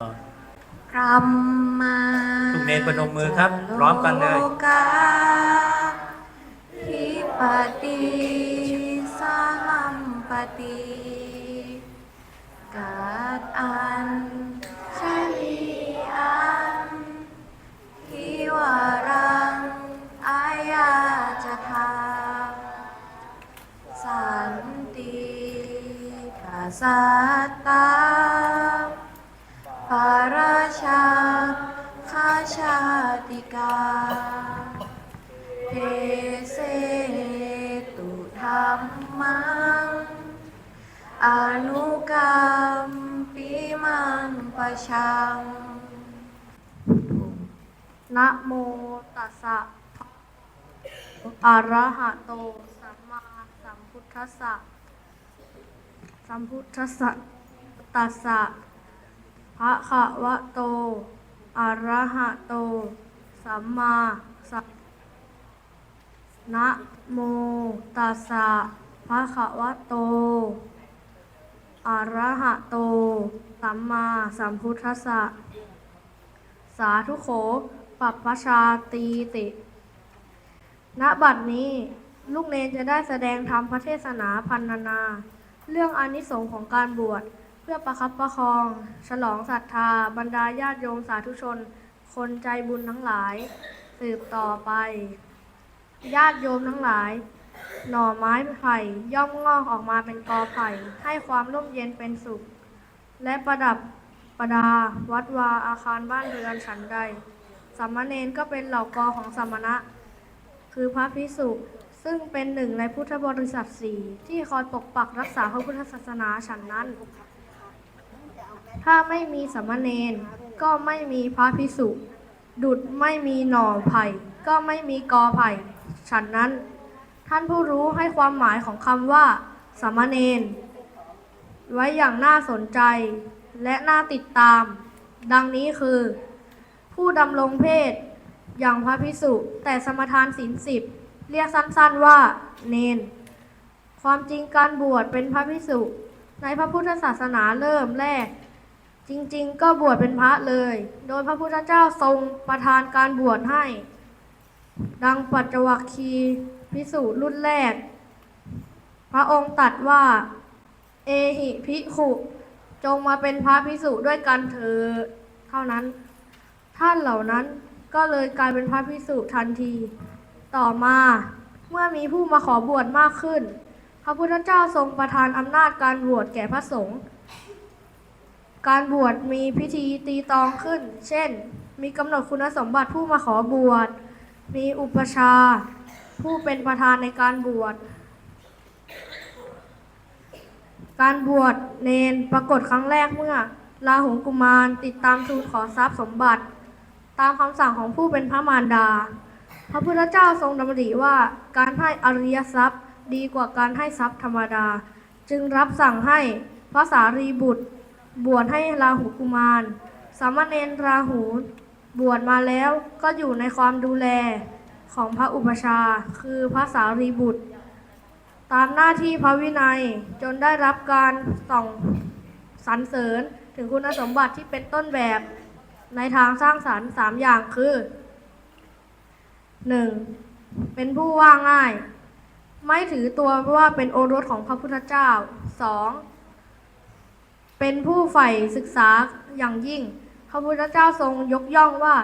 พรหมาทุกเนรประนมมือครับ พร้อมกันเลยโกาทิปติสาหัมปติกาดอันชลีอันทิวารังอายาจะทาสันติปัสสัต ติกาเทเสตุธรรมังอนุกรรมปิมังประชังนะโมตัสสะอะระหะโต สัมมาสัมพุทธัสสะสัมพุทธัสสะตัสสะภะคะวะโตอะระหะโต สัมมาสัมนะโมตัสสะภะคะวะโต อะระหะโต สัมมาสัมพุทธัสสะ สาธุโขปัปพชาตีติ ณ บัดนี้ ลูกเนนจะได้แสดงธรรมพระเทศนาพันนานา เรื่องอนิสงส์ของการบวช เพื่อประคับประคอง ฉลองศรัทธา บรรดาญาติโยมสาธุชน คนใจบุญทั้งหลาย สืบต่อไป ญาติโยมทั้งหลาย หน่อไม้ไผ่ย่อมงอกออกมาเป็นกอไผ่ให้ความร่มเย็นเป็นสุข และประดับประดา วัดวาอาคารบ้านเรือนฉันใดสามเณรก็เป็นเหล่ากอของสมณะ คือพระพิสุซึ่งเป็นหนึ่งในพุทธบริษัทสี่ที่คอยปกปักรักษาพระพุทธศาสนาฉันนั้น ถ้าไม่มีสามเณร ก็ไม่มีพระพิสุ ดุดไม่มีหน่อไผ่ ก็ไม่มีกอไผ่ ฉันนั้น ท่านผู้รู้ให้ความหมายของคำว่าสามเณรไว้อย่างน่าสนใจ และน่าติดตาม ดังนี้คือ ผู้ดำรงเพศ อย่างพระพิสุ แต่สมทานศีลสิบเรียกสั้นๆว่า เนน ความจริงการบวชเป็นพระพิสุ ในพระพุทธศาสนาเริ่มแรก จริงๆ ก็บวชเป็นพระเลย โดยพระพุทธเจ้าทรงประทานการบวชให้ ดังปัจจวัคคีพิสุรุ่นแรก พระองค์ตรัดว่า เอหิภิกขุ จงมาเป็นพระพิสุด้วยกันเถิดเท่านั้น ท่านเหล่านั้นก็เลยกลายเป็นพระพิสุทันที ต่อมาเมื่อมีผู้มาขอบวชมากขึ้น พระพุทธเจ้าทรงประทานอำนาจการบวชแก่พระสงฆ์ การบวชมีพิธีตีตองขึ้น เช่น มีกำหนดคุณสมบัติผู้มาขอบวช มีอุปชา ผู้เป็นประธานในการบวช การบวชเนนปรากฏครั้งแรกเมื่อลาหุกุมารติดตามทูลขอทรัพย์สมบัติ ตามคำสั่งของผู้เป็นพระมารดา พระพุทธเจ้าทรงดำริว่าการให้อริยทรัพย์ดีกว่าการให้ทรัพย์ธรรมดา จึงรับสั่งให้พระสารีบุตร บวชให้ราหุกุมาร สามเณรราหู บวชมาแล้วก็อยู่ในความดูแลของพระอุปชาคือพระสารีบุตร ตามหน้าที่พระวินัยจนได้รับการส่องสรรเสริญถึงคุณสมบัติที่เป็นต้นแบบในทางสร้างสรรค์สามอย่างคือ 1. เป็นผู้ว่าง่าย ไม่ถือตัวว่าเป็นโอรสของพระพุทธเจ้า 2. เป็นผู้ใฝ่ศึกษาอย่างยิ่ง พระพุทธเจ้าทรงยกย่องว่า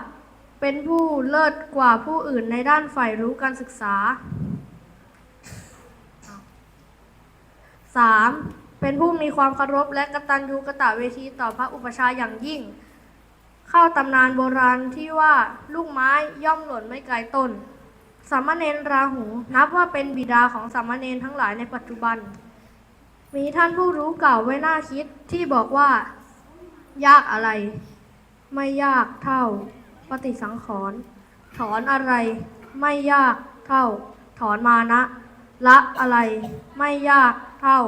เป็นผู้เลิศกว่าผู้อื่นในด้านใฝ่รู้การศึกษา 3. เป็นผู้มีความเคารพและกตัญญูกะตเวทีต่อพระอุปชาอย่างยิ่ง เข้าตำนานโบราณที่ว่าลูกไม้ย่อมหล่นไม่ไกลต้นสามเณรราหูนับว่าเป็นบิดาของสามเณรทั้งหลายในปัจจุบัน มีท่านผู้รู้เก่าไว้น่าคิดที่บอกว่า ยากอะไร ไม่ยากเท่า ปฏิสังขรณ์ถอนอะไร ไม่ยากเท่า ถอนมานะ ละอะไร ไม่ยากเท่า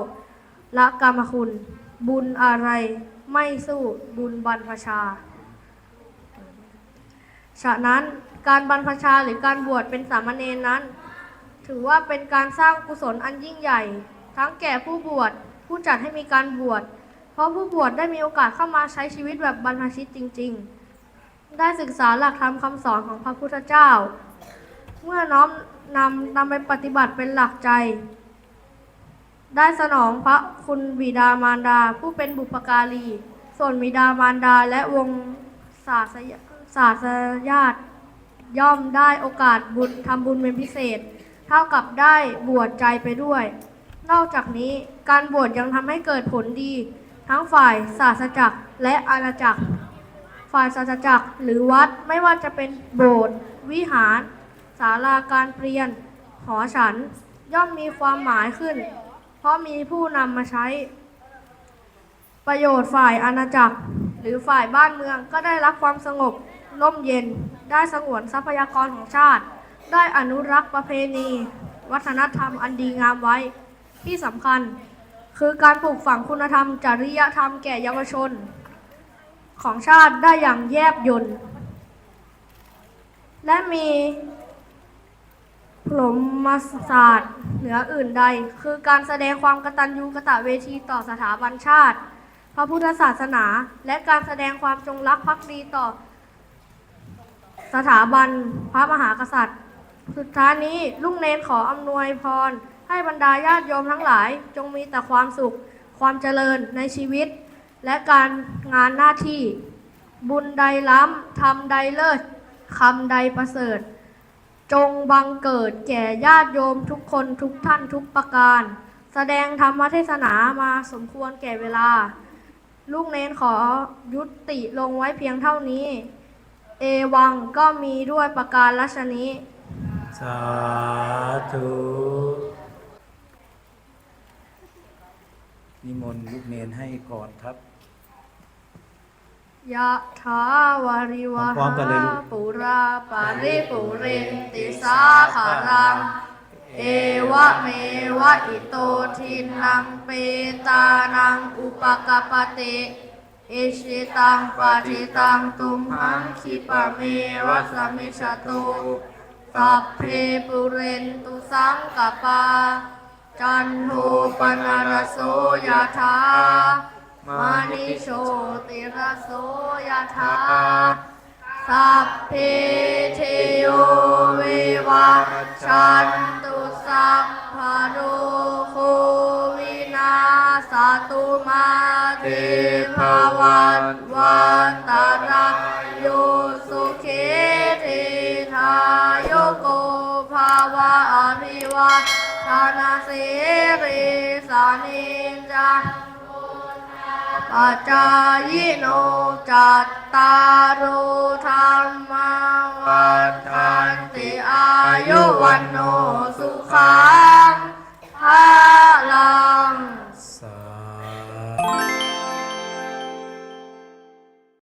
ละกรรมคุณ บุญอะไร ไม่สู้บุญบรรพชา ฉะนั้นการบรรพชาหรือการบวชเป็นสามเณรนั้น ถือว่าเป็นการสร้างกุศลอันยิ่งใหญ่ ทั้งแก่ผู้บวชผู้จัดให้มีการบวช เพราะผู้บวชได้มีโอกาสเข้ามาใช้ชีวิตแบบบรรพชิตจริง ๆ ได้ศึกษาหลักธรรมคำสอนของพระพุทธเจ้า เมื่อน้อมนำนำไปปฏิบัติเป็นหลักใจ ได้สนองพระคุณบิดามารดาผู้เป็นบุพการี ส่วนบิดามารดาและวงศาสยศาสญาติย่อมได้โอกาสบุญทำบุญเป็นพิเศษ เท่ากับได้บวชใจไปด้วย นอกจากนี้การบวชยังทำให้เกิดผลดี ทั้งฝ่ายศาสจักรและอาณาจักร ฝ่ายศาสจักรหรือวัดไม่ว่าจะเป็นโบสถ์วิหาร ศาลาการเปลี่ยน หอฉัน ย่อมมีความหมายขึ้น เพราะมีผู้นำมาใช้ ประโยชน์ฝ่ายอาณาจักร หรือฝ่ายบ้านเมืองก็ได้รับความสงบร่มเย็น ได้สงวนทรัพยากรของชาติ ได้อนุรักษ์ประเพณี วัฒนธรรมอันดีงามไว้ ที่สำคัญ คือการปลูกฝังคุณธรรม จริยธรรมแก่เยาวชน ของชาติได้อย่างแยบยลและมีพรหมศาสตร์เหนืออื่นใด คือการแสดงความกตัญญูกตเวทีต่อสถาบันชาติ พระพุทธศาสนา และการแสดงความจงรักภักดีต่อ สถาบันพระมหากษัตริย์ สุดท้ายนี้ลุงเนนขออำนวยพร ให้บรรดาญาติโยมทั้งหลาย จงมีแต่ความสุข ความเจริญในชีวิต และการงานหน้าที่ บุญใดล้ำทำใดเลิศคำใดประเสริฐ จงบังเกิดแก่ญาติโยมทุกคนทุกท่านทุกประการ แสดงธรรมเทศนามาสมควรแก่เวลา ลูกเนนขอยุติลงไว้เพียงเท่านี้ เอวังก็มีด้วยประการลัชนี้ สาธุ นิมนต์ลูกเนนให้ก่อนครับ ยะถาวาริวพร้อมๆกันเลยหาลูก ปุราปาริปุเรนติสาคารัง เอวะเมวะอิโตทินังเปตานังอุปกปปติอิชิตังปฏิตังตุมหังคิปะเมวะสมมิชตุสัพเพปุเรนตุสังกปา จันโทปนารโสยธามานิโชติรโสยธาสัพเพเทโยวิวัชชันตุสัพพะโรโควินาสตุมาเตภวันวันตารายโยสุเขเททายโกภาวะอภิวา สนาสีริสานินจังปัจจายโนจัตตารุธรรมวัฏันติอายุวันโนสุขังอา